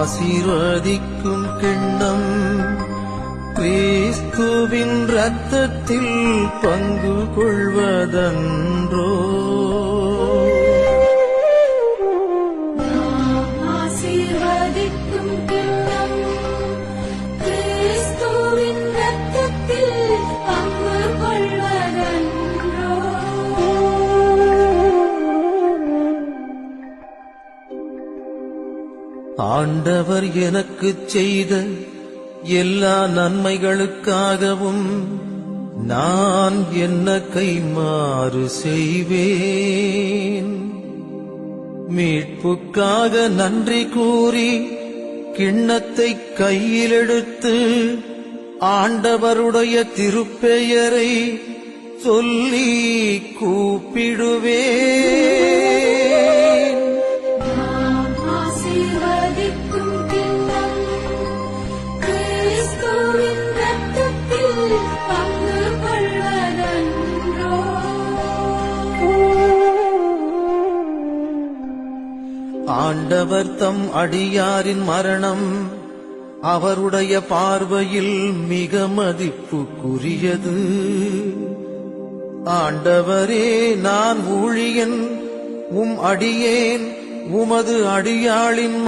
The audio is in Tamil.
ஆசீர்வதிக்கும் கிண்ணம். கிறிஸ்துவின் ரத்தத்தில் பங்கு கொள்வதன்றோ. ஆசீர்வதிக்கும் கிண்ணம். ஆண்டவர் எனக்குச் செய்த எல்லா நன்மைகளுக்காகவும் நான் என்ன கைமாறு செய்வேன். மீட்புக்காக நன்றி கூறி கிண்ணத்தை கையிலெடுத்து ஆண்டவருடைய திருப்பெயரை சொல்லி கூப்பிடுவேன். ஆண்டவர் தம் அடியாரின் மரணம் அவருடைய பார்வையில் மிக மதிப்புக்குரியது. ஆண்டவரே நான் ஊழியன் உம் அடியேன் உமது அடியாளின்